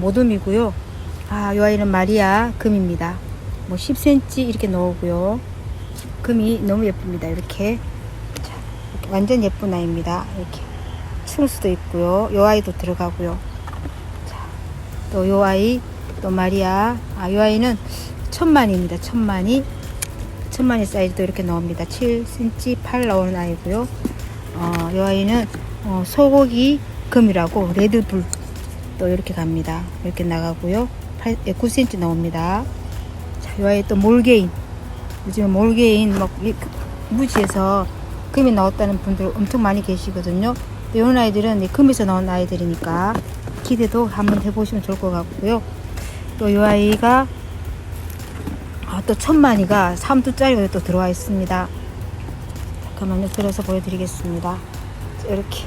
모둠이고요. 아, 요 아이는 마리아 금입니다. 뭐 10cm 이렇게 나오고요. 금이 너무 예쁩니다. 이렇게. 자, 이렇게 완전 예쁜 아이입니다. 이렇게. 층수도 있고요. 요 아이도 들어가고요. 자, 또요 아이, 또 마리아. 아, 요 아이는 천만입니다. 천만이. 천만이 사이즈도 이렇게 나옵니다. 7cm 8 나오는 아이고요. 어, 요 아이는 어, 소고기 금이라고 레드 불 또 이렇게 갑니다. 이렇게 나가고요. 8, 9cm 나옵니다. 자, 요 아이 또 몰개인. 요즘에 몰개인 막 이- 그 무지에서 금이 나왔다는 분들 엄청 많이 계시거든요. 이런 아이들은 이 금에서 나온 아이들이니까 기대도 한번 해보시면 좋을 것 같고요. 또 이 아이가 아, 또 천만이가 3두짜리가 또 들어와 있습니다. 잠깐만요. 들어서 보여드리겠습니다. 이렇게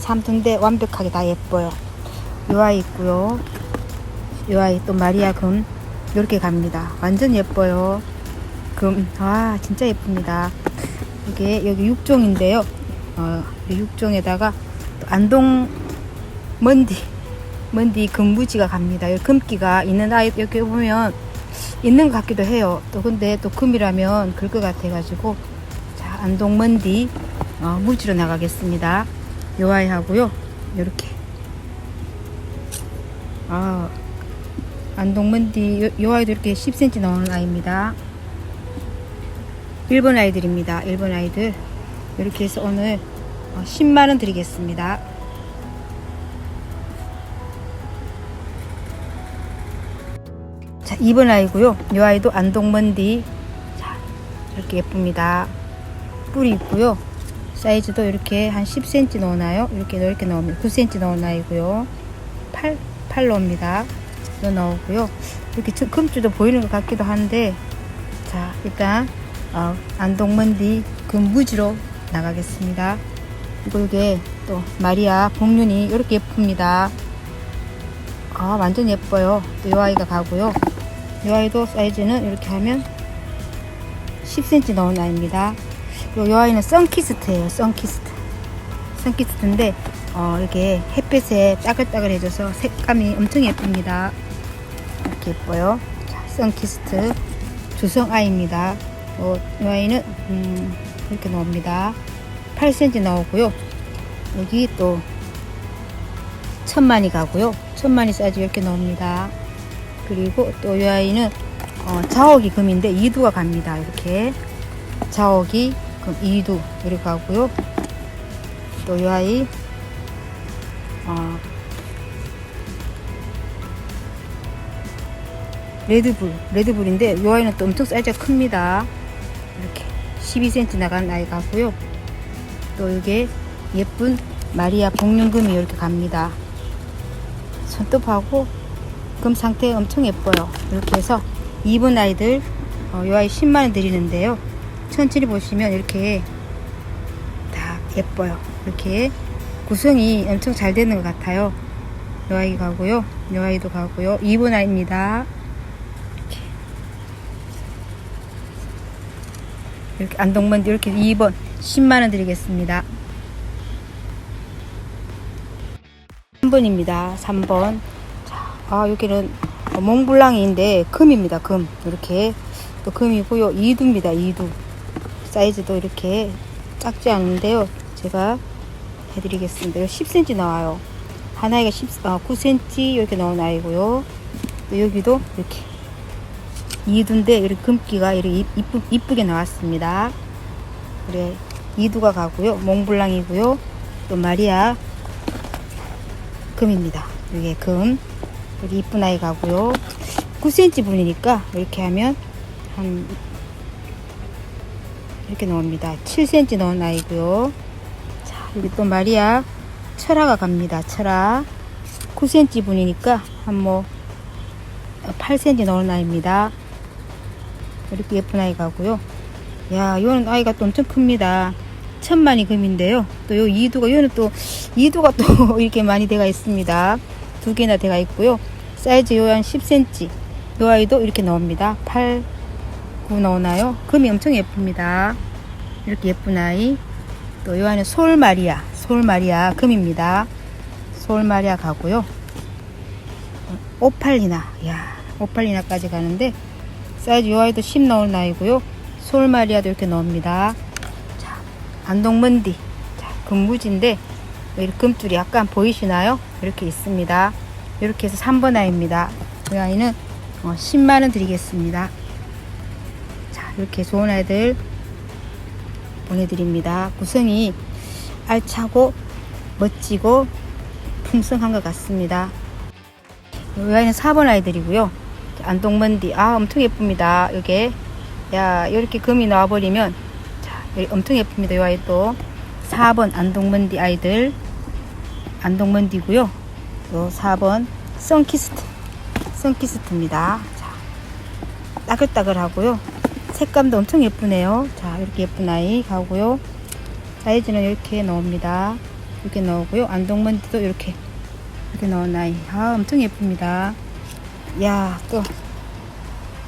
3두인데 완벽하게 다 예뻐요. 요 아이 있고요. 요 아이 또 마리아 금 이렇게 갑니다. 완전 예뻐요. 금, 아 진짜 예쁩니다. 이게 여기 6종인데요. 어, 이 6종에다가 또 안동 먼디 먼디 금무지가 갑니다. 여기 금기가 있는 아이 여기 보면 있는 것 같기도 해요. 또 근데 또 금이라면 그럴 것 같아가지고 자 안동 먼디 어, 무지로 나가겠습니다. 요 아이 하고요. 이렇게 아 안동 먼디 요, 요 아이도 이렇게 10cm 나오는 아이입니다. 일본 아이들입니다. 일본 아이들 이렇게 해서 오늘 어, 10만원 드리겠습니다. 자, 2번 아이고요. 이 아이도 안동먼디. 자, 이렇게 예쁩니다. 뿔이 있고요. 사이즈도 이렇게 한 10cm 나오나요? 이렇게 이렇게 나옵니다. 9cm 나온 아이고요. 8, 8 나옵니다. 이거 나오고요. 이렇게 저- 금줄도 보이는 것 같기도 한데, 자, 일단, 어, 안동먼디 금무지로 나가겠습니다. 그리고 이게 또 마리아 복륜이 이렇게 예쁩니다. 아, 완전 예뻐요. 또 이 아이가 가고요. 이 아이도 사이즈는 이렇게 하면 10cm 나온 아이입니다. 이 아이는 선키스트예요. 선키스트. 선키스트인데 어, 이렇게 햇빛에 따글따글해져서 색감이 엄청 예쁩니다. 이렇게 예뻐요. 자, 선키스트 조성 아이입니다. 어, 이 아이는 음, 이렇게 나옵니다. 8cm 나오고요. 여기 또 천만이 가고요. 천만이 사이즈 이렇게 나옵니다. 그리고 또 이 아이는 어, 자옥이 금인데 2두가 갑니다. 이렇게 자옥이 금 2두 이렇게 가고요. 또 이 아이 어, 레드불 레드불인데 이 아이는 또 엄청 사이즈가 큽니다. 이렇게 12cm 나간 아이 가고요. 또 이게 예쁜 마리아 복륜금이 이렇게 갑니다. 손톱하고 금 상태 엄청 예뻐요. 이렇게 해서 2번 아이들 어, 이 아이 10만원 드리는데요. 천천히 보시면 이렇게 다 예뻐요. 이렇게 구성이 엄청 잘 되는 것 같아요. 이 아이 가고요. 이 아이도 가고요. 2번 아이입니다. 이렇게, 안동먼디 이렇게 2번 10만원 드리겠습니다. 3번입니다. 3번. 자, 아, 여기는 몽블랑인데 금입니다. 금. 이렇게 또 금이고요. 이두입니다. 이두. 사이즈도 이렇게 작지 않은데요. 제가 해드리겠습니다. 10cm 나와요. 하나가 10, 아, 9cm 이렇게 나온 아이고요. 또 여기도 이렇게 이두인데 이렇게 금기가 이렇게 이쁘, 이쁘게 나왔습니다. 그래 이두가 가고요. 몽블랑이고요. 또 마리아 금입니다. 이게 금. 여기 이쁜 아이 가고요. 9cm 분이니까 이렇게 하면 한 이렇게 나옵니다. 7cm 넣은 아이고요. 자, 여기 또 마리아 철화가 갑니다. 철화 9cm 분이니까 한뭐 8cm 넣은 아이입니다. 이렇게 예쁜 아이 가고요. 야, 이거는 아이가 또 엄청 큽니다. 천만이 금인데요. 또 요 이두가, 요는 또, 이두가 또 이렇게 많이 돼가 있습니다. 두 개나 돼가 있고요. 사이즈 요 한 10cm. 요 아이도 이렇게 나옵니다. 8, 9 나오나요? 금이 엄청 예쁩니다. 이렇게 예쁜 아이. 또 요 안에 솔마리아, 솔마리아 금입니다. 솔마리아 가고요. 오팔리나. 야 오팔리나까지 가는데 사이즈 요 아이도 10 나올 나이고요. 솔마리아도 이렇게 나옵니다. 자, 안동먼디. 자, 금무지인데 여기 금줄이 약간 보이시나요? 이렇게 있습니다. 이렇게 해서 3번 아이입니다. 이 아이는 어, 10만 원 드리겠습니다. 자, 이렇게 좋은 아이들 보내드립니다. 구성이 알차고 멋지고 풍성한 것 같습니다. 이 아이는 4번 아이들이고요. 안동먼디 아 엄청 예쁩니다. 이게 야 이렇게 금이 나와버리면 자 엄청 예쁩니다. 이 아이도 4번 안동먼디 아이들 안동먼디고요. 또 4번 선키스트 선키스트입니다. 자 따글따글하고요. 색감도 엄청 예쁘네요. 자 이렇게 예쁜 아이 가고요. 사이즈는 이렇게 나옵니다. 이렇게 나오고요. 안동먼디도 이렇게 이렇게 나온 아이 아 엄청 예쁩니다. 야, 또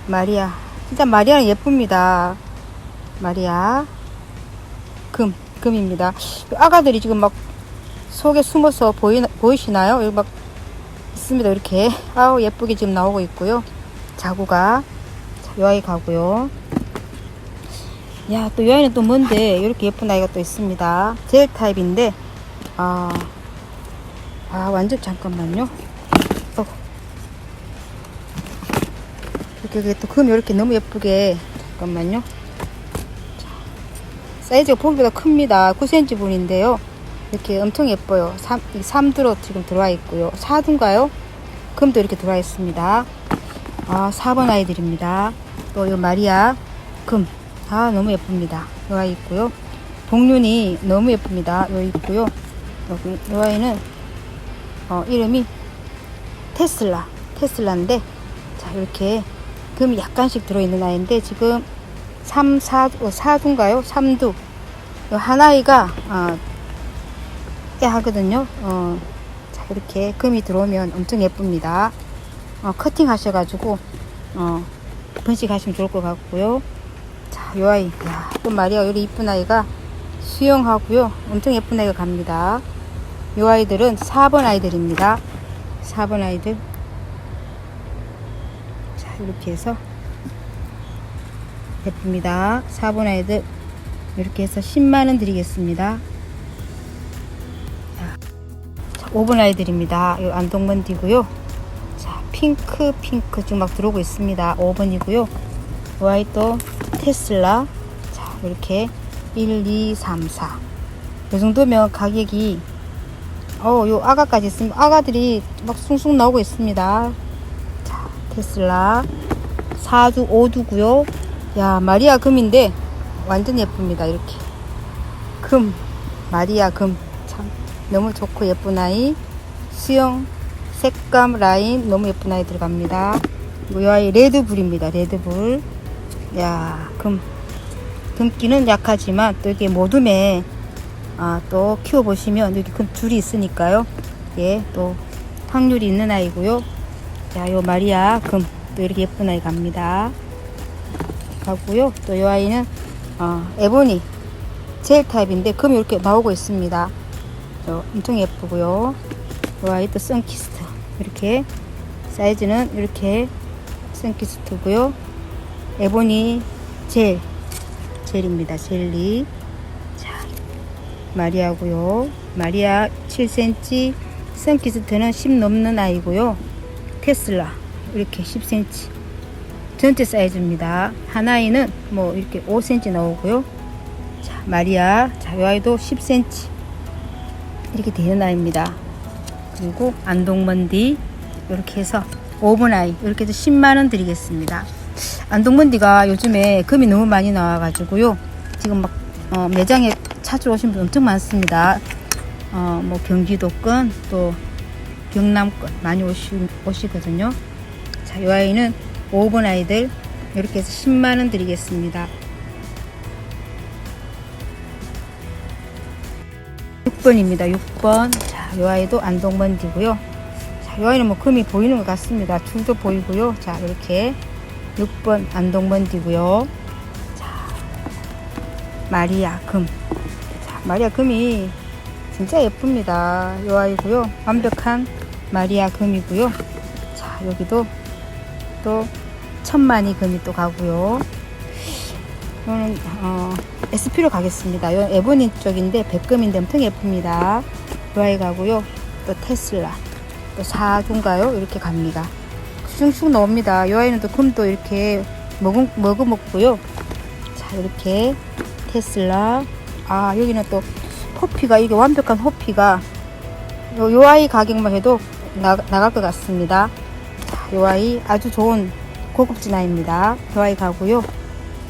마리아. 진짜 마리아는 예쁩니다. 마리아. 금, 금입니다. 아가들이 지금 막 속에 숨어서 보이, 보이시나요? 여기 막 있습니다. 이렇게. 아우, 예쁘게 지금 나오고 있고요. 자구가. 자, 요 아이 가고요. 야, 또요 아이는 또 뭔데, 이렇게 예쁜 아이가 또 있습니다. 젤 타입인데, 아, 아, 완전 잠깐만요. 어. 이렇게 또 금이 이렇게 너무 예쁘게 잠깐만요. 자, 사이즈가 보기보다 큽니다. 9cm 분인데요. 이렇게 엄청 예뻐요. 3, 3두로 지금 들어와 있고요. 4두인가요? 금도 이렇게 들어와 있습니다. 아 4번 아이들입니다. 또 이 마리아 금 아 너무 예쁩니다. 이 아이 있고요. 복륜이 너무 예쁩니다. 여기 있고요. 여기 이 아이는 어, 이름이 테슬라 테슬라인데 자 이렇게 금이 약간씩 들어있는 아이인데 지금 3, 4, 4두인가요? 3두. 한 아이가 어, 때 하거든요. 어, 자 이렇게 금이 들어오면 엄청 예쁩니다. 어, 커팅 하셔가지고 어, 번식하시면 좋을 것 같고요 자 요 아이 야, 또 마리아 여기 이쁜 아이가 수영하고요. 엄청 예쁜 아이가 갑니다. 요 아이들은 4번 아이들입니다. 4번 아이들. 자 이렇게 해서 예쁩니다. 4번 아이들. 이렇게 해서 10만원 드리겠습니다. 자, 자 5번 아이들입니다. 이 안동먼디고요. 자 핑크 핑크 지금 막 들어오고 있습니다. 5번이고요. 이 아이 또 테슬라 자 이렇게 1 2 3 4 이 정도면 가격이 어, 요 아가까지 있으면 아가들이 막 숭숭 나오고 있습니다. 자, 테슬라 4두 5두고요. 야, 마리아 금인데 완전 예쁩니다. 이렇게 금 마리아 금 참 너무 좋고 예쁜 아이 수영 색감 라인 너무 예쁜 아이 들어갑니다. 이 아이 레드불입니다. 레드불. 야, 금 금기는 약하지만 또 이게 모둠에 아, 또 키워보시면 여기 큰 줄이 있으니까요. 예, 또 확률이 있는 아이고요. 자, 요 마리아 금 또 이렇게 예쁜 아이 갑니다. 가고요. 또이 아이는 어, 에보니 젤 타입인데 금이 이렇게 나오고 있습니다. 저 엄청 예쁘고요. 이 아이 또 선키스트 이렇게 사이즈는 이렇게 선키스트고요. 에보니 젤 젤입니다. 젤리. 마리아고요. 마리아 7cm, 선키스트는 10 넘는 아이고요. 테슬라 이렇게 10cm 전체 사이즈입니다. 한 아이는 뭐 이렇게 5cm 나오고요. 자, 마리아 자, 이 아이도 10cm 이렇게 되는 아이입니다. 그리고 안동먼디 이렇게 해서 5번 아이 이렇게 해서 10만 원 드리겠습니다. 안동먼디가 요즘에 금이 너무 많이 나와가지고요. 지금 막 어, 매장에 찾으러 오신 분 엄청 많습니다. 어, 뭐 경기도권 또 경남권 많이 오시, 오시거든요. 자, 이 아이는 5번 아이들 이렇게 해서 10만 원 드리겠습니다. 6번입니다. 6번. 자, 이 아이도 안동번디고요. 자, 이 아이는 뭐 금이 보이는 것 같습니다. 줄도 보이고요. 자, 이렇게 6번 안동번디고요. 자, 마리아 금. 자, 마리아 금이 진짜 예쁩니다. 이 아이고요. 완벽한 마리아 금이고요. 자, 자, 여기도 또 천만이 금이 또 가고요. 이거는 어, SP로 가겠습니다. 이건 에보니 쪽인데 백금인데 엄청 예쁩니다. 루아이 가고요. 또 테슬라, 또 사군가요? 이렇게 갑니다. 쑥쑥 나옵니다. 이 아이는 또 금도 이렇게 머금, 머금었고요. 자, 이렇게 테슬라. 아, 여기는 또 호피가, 이게 완벽한 호피가 요, 요 아이 가격만 해도 나, 나갈 것 같습니다. 자, 요 아이 아주 좋은 고급진 아이입니다. 요 아이 가고요.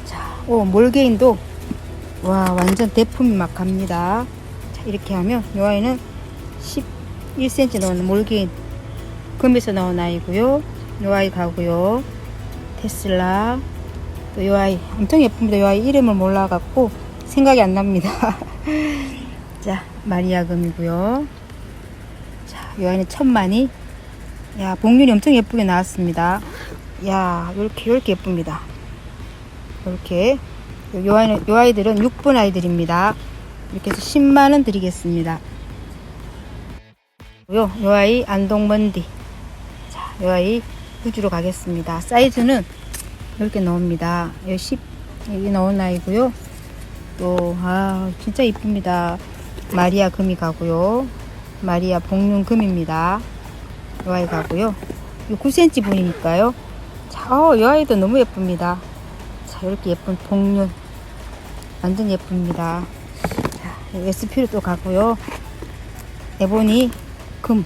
자, 오, 몰게인도 와, 완전 대품이 막 갑니다. 자, 이렇게 하면 요 아이는 11cm 나오는 몰게인 금에서 나온 아이고요. 요 아이 가고요. 테슬라 또 요 아이 엄청 예쁩니다. 요 아이 이름을 몰라갖고 생각이 안 납니다. 자, 마리아 금이고요. 자, 요 아이는 천만이 야, 복륜이 엄청 예쁘게 나왔습니다. 야, 요렇게 요렇게 예쁩니다. 요렇게 요 아이는 요 아이들은 6분 아이들입니다. 이렇게 해서 10만 원 드리겠습니다. 요, 요 아이 안동먼디. 자, 요 아이 우주로 가겠습니다. 사이즈는 이렇게. 요 10, 여기 나온 아이고요. 또, 아, 진짜 이쁩니다. 마리아 금이 가고요. 마리아 복륜 금입니다. 요 아이 가고요. 요 9cm 분이니까요. 자, 어, 요 아이도 너무 예쁩니다. 자, 이렇게 예쁜 복륜. 완전 예쁩니다. 자, SP로 또 가고요. 에보니 금.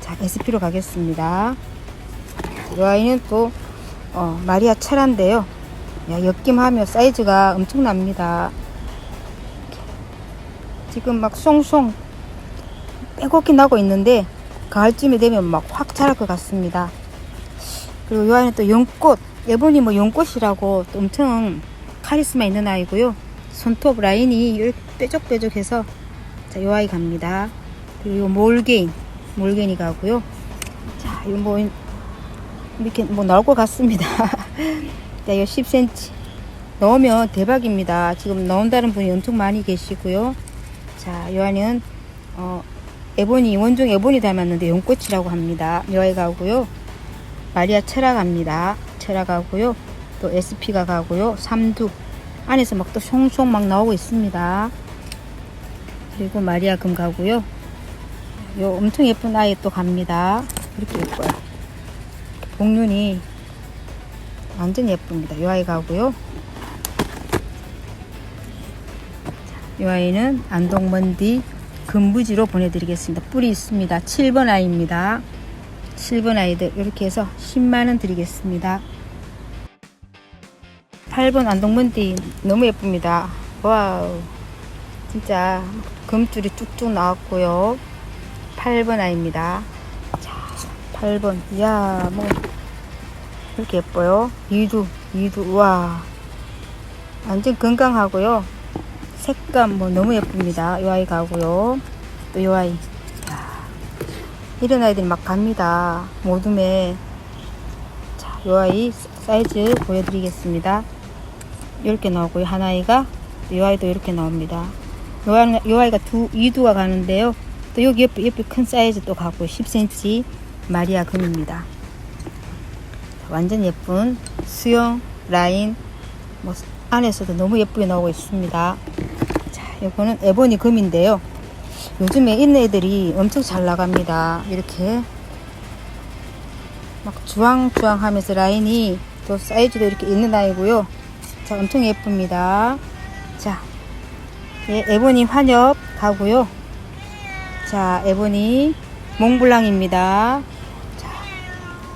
자, SP로 가겠습니다. 이 아이는 또, 어, 마리아 차란데요. 야, 엮임하며 사이즈가 엄청납니다. 지금 막 송송 빼곡히 나고 있는데, 가을쯤에 되면 막 확 자랄 것 같습니다. 그리고 이 아이는 또 연꽃, 에보니 뭐 연꽃이라고 또 엄청 카리스마 있는 아이고요. 손톱 라인이 뾰족뾰족해서 자, 요 아이 갑니다. 그리고 요 몰게인, 몰게인이 가고요. 자, 이거 뭐 이렇게 뭐 나올 것 같습니다. 자, 요 10cm 넣으면 대박입니다. 지금 넣은다는 분이 엄청 많이 계시고요. 자, 요 아이는 어, 에보니 원종 에보니 닮았는데 연꽃이라고 합니다. 요 아이 가고요. 마리아 철아 갑니다. 철아 가고요. 또 SP가 가고요. 삼두 안에서 막 또 송송 막 나오고 있습니다. 그리고 마리아 금 가고요. 요 엄청 예쁜 아이 또 갑니다. 이렇게 예뻐요. 복륜이 완전 예쁩니다. 요 아이 가고요. 요 아이는 안동먼디 금부지로 보내드리겠습니다. 뿔이 있습니다. 7번 아이입니다. 7번 아이들 이렇게 해서 10만원 드리겠습니다. 8번 안동문띠 너무 예쁩니다. 와우. 진짜 금줄이 쭉쭉 나왔고요. 8번 아입니다. 자, 8번. 이야, 뭐, 이렇게 예뻐요. 이두, 이두, 와. 완전 건강하고요. 색감 뭐 너무 예쁩니다. 이 아이 가고요. 또 이 아이. 야, 이런 아이들이 막 갑니다. 모둠에. 자, 이 아이 사이즈 보여드리겠습니다. 이렇게 나오고요. 한 아이가 이 아이도 이렇게 나옵니다. 이 아이가, 이 아이가 두 이두가 가는데요. 또 여기 옆에, 옆에 큰 사이즈 또 가고 10cm 마리아 금입니다. 완전 예쁜 수영 라인 뭐 안에서도 너무 예쁘게 나오고 있습니다. 자, 이거는 에보니 금인데요. 요즘에 있는 애들이 엄청 잘 나갑니다. 이렇게 막 주황주황 하면서 라인이 또 사이즈도 이렇게 있는 아이고요. 자, 엄청 예쁩니다. 자, 예, 에보니 환엽 가고요. 자, 에보니 몽블랑입니다.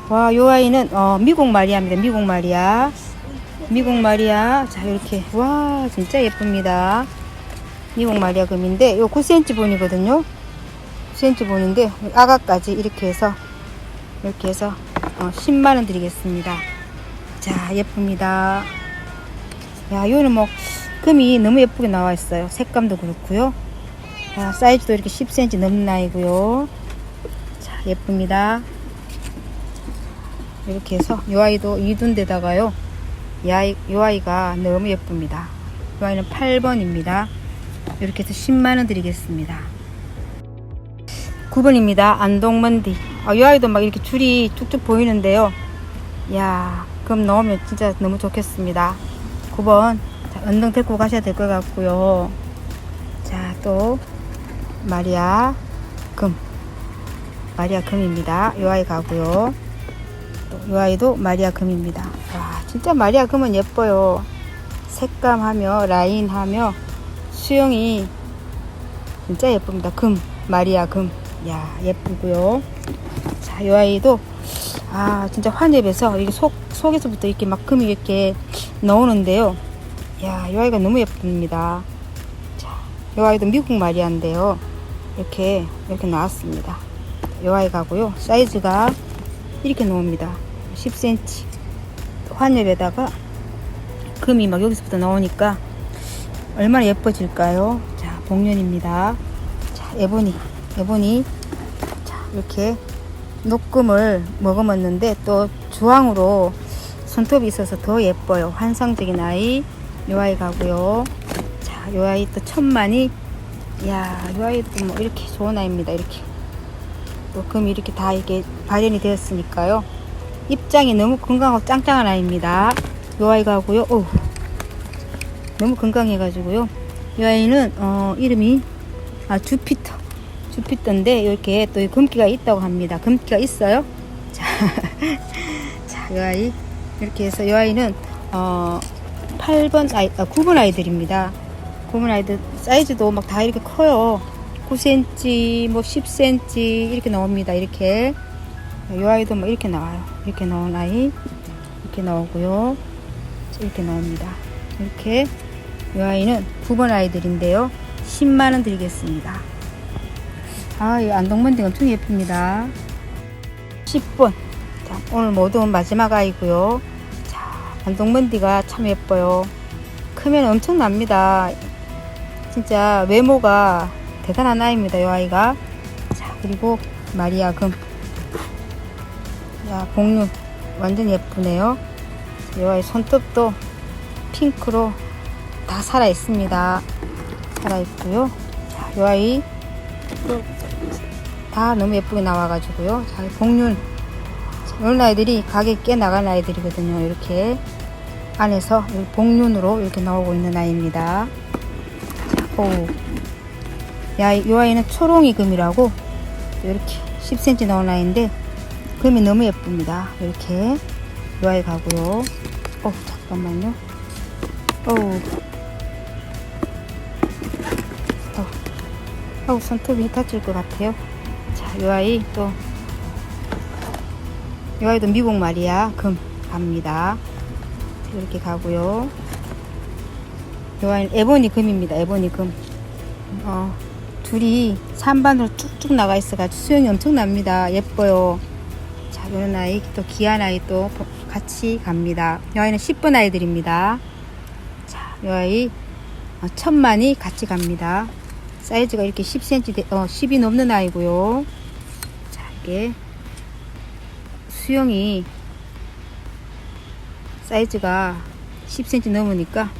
자, 와, 요 아이는 어, 미국 마리아입니다. 미국 마리아. 미국 마리아. 자, 이렇게 와, 진짜 예쁩니다. 미국 마리아 금인데 요 9cm 본이거든요. 9cm 본인데 아가까지 이렇게 해서 이렇게 해서 어, 10만 원 드리겠습니다. 자, 예쁩니다. 야, 이거는 뭐 금이 너무 예쁘게 나와 있어요. 색감도 그렇고요. 자, 사이즈도 이렇게 10cm 넘는 아이고요. 자, 예쁩니다. 이렇게 해서 이 아이도 이둔 데다가요. 이 아이, 이 아이가 너무 예쁩니다. 이 아이는 8번입니다. 이렇게 해서 10만원 드리겠습니다. 9번입니다. 안동먼디. 아, 이 아이도 막 이렇게 줄이 쭉쭉 보이는데요. 이야, 그럼 넣으면 진짜 너무 좋겠습니다. 9번. 자, 은등 데리고 가셔야 될 것 같고요. 자, 또, 마리아 금. 마리아 금입니다. 이 아이 가고요. 또, 이 아이도 마리아 금입니다. 와, 진짜 마리아 금은 예뻐요. 색감하며, 라인하며, 수영이 진짜 예쁩니다. 금, 마리아 금. 야, 예쁘고요. 자, 이 아이도 아, 진짜 환엽에서 이게 속 속에서부터 이렇게 막 금이 이렇게 나오는데요. 야, 이 아이가 너무 예쁩니다. 자, 이 아이도 미국 마리아인데요. 이렇게 이렇게 나왔습니다. 이 아이가고요. 사이즈가 이렇게 나옵니다. 10cm. 환엽에다가 금이 막 여기서부터 나오니까 얼마나 예뻐질까요? 자, 복륜입니다. 자, 에보니, 에보니. 자, 이렇게 녹금을 머금었는데 또 주황으로 손톱이 있어서 더 예뻐요. 환상적인 아이. 요 아이 가고요. 자, 요 아이 또 천만이. 야, 요 아이도 뭐 이렇게 좋은 아이입니다. 이렇게. 또 금이 이렇게 다 이게 발현이 되었으니까요. 입장이 너무 건강하고 짱짱한 아이입니다. 요 아이 가 고요. 어우. 너무 건강해가지고요. 이 아이는 어, 이름이 아 주피터 주피터인데 이렇게 또 금기가 있다고 합니다. 금기가 있어요. 자, 자, 이 아이 이렇게 해서 이 아이는 어 8번 아이, 아, 9번 아이들입니다. 9번 아이들 사이즈도 막 다 이렇게 커요. 9cm, 뭐 10cm 이렇게 나옵니다. 이렇게 이 아이도 뭐 이렇게 나와요. 이렇게 나온 아이 이렇게 나오고요. 이렇게 나옵니다. 이렇게 이 아이는 9번 아이들인데요. 10만원 드리겠습니다. 아, 이 안동먼딩 엄청 예쁩니다. 10번. 자, 오늘 모두 마지막 아이고요. 자, 안동먼디가 참 예뻐요. 크면 엄청납니다. 진짜 외모가 대단한 아이입니다. 이 아이가. 자, 그리고 마리아 금. 야, 복륜. 완전 예쁘네요. 이 아이 손톱도 핑크로 다 살아 있습니다. 살아 있고요. 자, 이 아이 다 너무 예쁘게 나와가지고요. 자, 복륜 이런 아이들이 가격이 꽤 나간 아이들이거든요. 이렇게 안에서 이 복륜으로 이렇게 나오고 있는 아이입니다. 자, 오. 야, 이 아이는 초롱이 금이라고 이렇게 10cm 나온 아이인데 금이 너무 예쁩니다. 이렇게 이 아이 가고요. 어, 잠깐만요. 어우. 어. 아우, 손톱이 다칠 것 같아요. 자, 이 아이 또, 이 아이도 미국 말이야. 금 갑니다. 이렇게 가고요. 이 아이는 에보니 금입니다. 에보니 금. 어, 둘이 산반으로 쭉쭉 나가 있어가지고 수영이 엄청납니다. 예뻐요. 자, 이런 아이, 또 귀한 아이 또 같이 갑니다. 이 아이는 10번 아이들입니다. 자, 이 아이 어, 천만이 같이 갑니다. 사이즈가 이렇게 10cm, 되, 어, 10이 넘는 아이고요. 자, 이게 수영이 사이즈가 10cm 넘으니까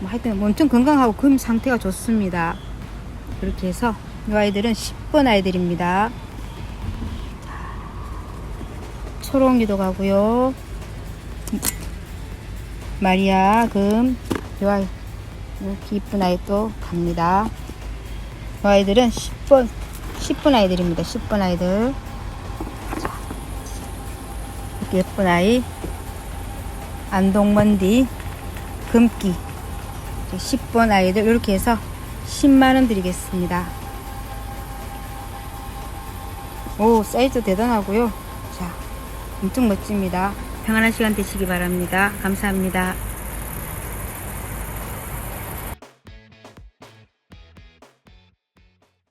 뭐 하여튼 엄청 건강하고 금 상태가 좋습니다. 그렇게 해서 이 아이들은 10번 아이들입니다. 초롱이도 가고요. 마리아 금, 이 아이 이쁜 아이 또 갑니다. 이 아이들은 10번, 10번 아이들입니다. 10번 아이들. 자, 이렇게 예쁜 아이. 안동먼디, 금기. 10번 아이들 이렇게 해서 10만원 드리겠습니다. 오, 사이즈 대단하고요. 자, 엄청 멋집니다. 평안한 시간 되시기 바랍니다. 감사합니다.